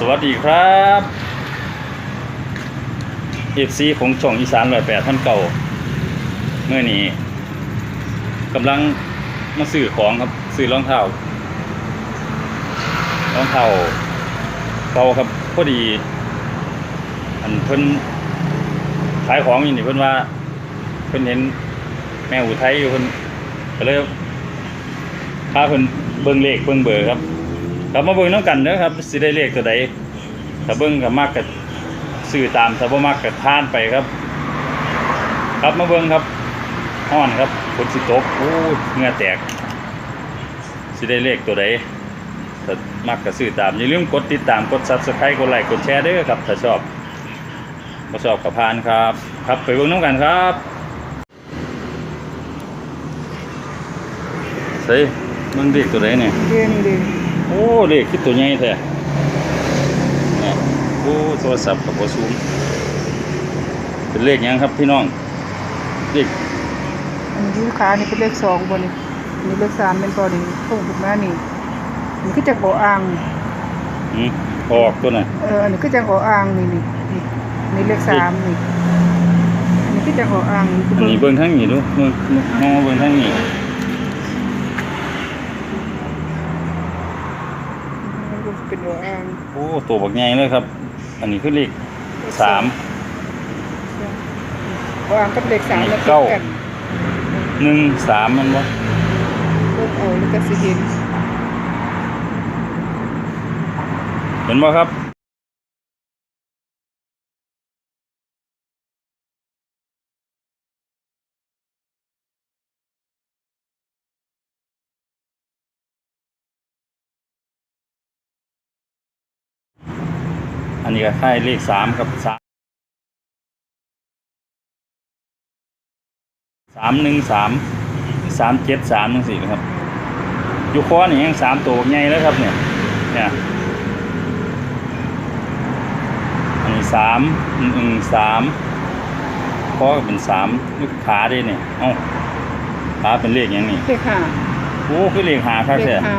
สวัสดีครับเอฟซีของช่องอีสานร้อยแปดท่านเก่า เมื่อนี้กำลังมาซื้อของครับ ซื้อรองเท้ารองเท้าเก่าครับพอดี อันเพิ่นขายของอยู่นี่เพิ่นว่า เพิ่นเห็นแม่อุทัยอยู่เพิ่นก็เลยพาเพิ่นเบิ่งเลขเบิ่งเบอร์ครับ ครับมาเบิ่งน้ำกันเด้อครับสิได้เลขตัวใดถ้าเบิ่งก็มากก็ซื้อตามถ้าบ่มักก็ทานไปครับ ครับมาเบิ่งครับฮ้อนครับฝนสิตกโอ้เงื่อแตกสิได้เลขตัวใดถ้ามักก็ซื้อตามอย่าลืมกดติดตามกด Subscribe กดไลค์กดแชร์ด้อครับถ้าชอบบ่ชอบก็ผ่านครับ ครับไปเบิ่งน้ำกันครับใส่เบิ่งเลขตัวใดเนี่ยเรียนดี โอ้เลขคือตัวใหญ่แท้เนี่ยโอ้โทรศัพท์กับโอซูมเป็นเลขหยังครับพี่น้อง เลขอันนี้ลูกค้านี่เป็นเลขสองบนนี่อันนี้เลขสามเป็นบนนี่พุ่งถูกแม่นี่อันนี้คือจากโออ่างอืมออกตัวน่ะเอออันนี้คือจากโออ่างนี่นี่นี่นี่เลขสามนี่อันนี้คือจากโออ่างอันนี้เบิ่งทางนี้ดูเบิ่งมองมาเบิ่งทางนี้ เป็นโออ่างโอ้ตัวบักใหญ่เลยครับ อันนี้คือเลขสามโออ่างกับเลขสามแล้วเก้ากันหนึ่งสามมันบ่เริ่มเอาแล้วก็สิเห็นเห็นบ่ครับ อันนี้ก็ค่ายเลขสามครับสามสามหนึ่งสามสามเจ็ดสามหนึ่งสี่นะครับอยู่คอนี่ยังสามตัวใหญ่แล้วครับเนี่ยเนี่ยอันนี้สามหนึ่งสามคอก็เป็นสามลูกขาได้เนี่ยเอ้าขาเป็นเลขอย่างนี้เลขห้าโอ้คือเลขหาครับเลแท้ขห้า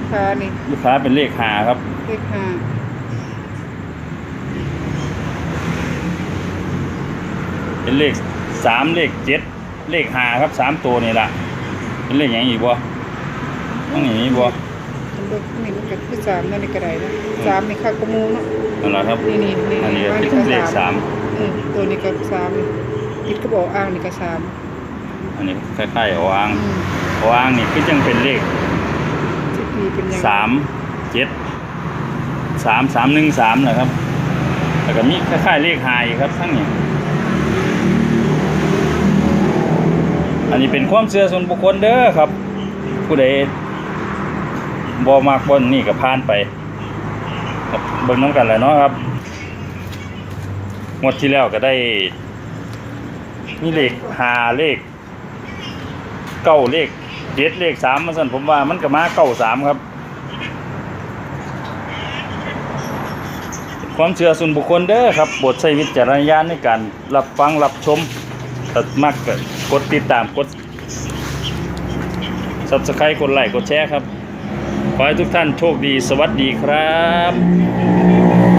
ลูกค้านี่ลูกค้าเป็นเลขหาครับเลขห้า เป็นเลขสามเลขเจ็ดเลขหาครับสามตัวนี่ละเป็นเลขอย่างอีกบ่ต้องอย่างนี้บ่มันเลขนี่มันก็คือสามนั่นนี่ก็ได้นะสามนี่ค่ะกระมูเนาะนั่นแหละครับนี่นี่นี่อันนี้ก็ว่าเป็นเลขสามอืมตัวนี้ก็สามคิดก็บอกอ่างนี่ก็สามอันนี้คล้ายๆออ่างอืมออ่างนี่คือจังเป็นเลขสิบปีเป็นยังสามเจ็ดสามสามหนึ่งสามนะครับแล้วก็มีคล้ายๆเลขหายครับทั้งนี้ อันนี้เป็นความเชื่อส่วนบุคคลเด้อครับ ผู้ใดบ่มากบนนี่ก็ผ่านไปบเบิ่งน้ำกันแหละเนาะครับงวดที่แล้วก็ได้มีเลขหาเลขเก้าเลขเจ็ดเลขสามมาสั่นผมว่ามันก็มาเก้าสามครับ ความเชื่อส่วนบุคคลเด้อครับโปรดใช้วิจารณญาณในการรับฟังรับชม มากก็กดติดตามกด subscribe กดไลค์กดแชร์ครับ ขอให้ทุกท่านโชคดีสวัสดีครับ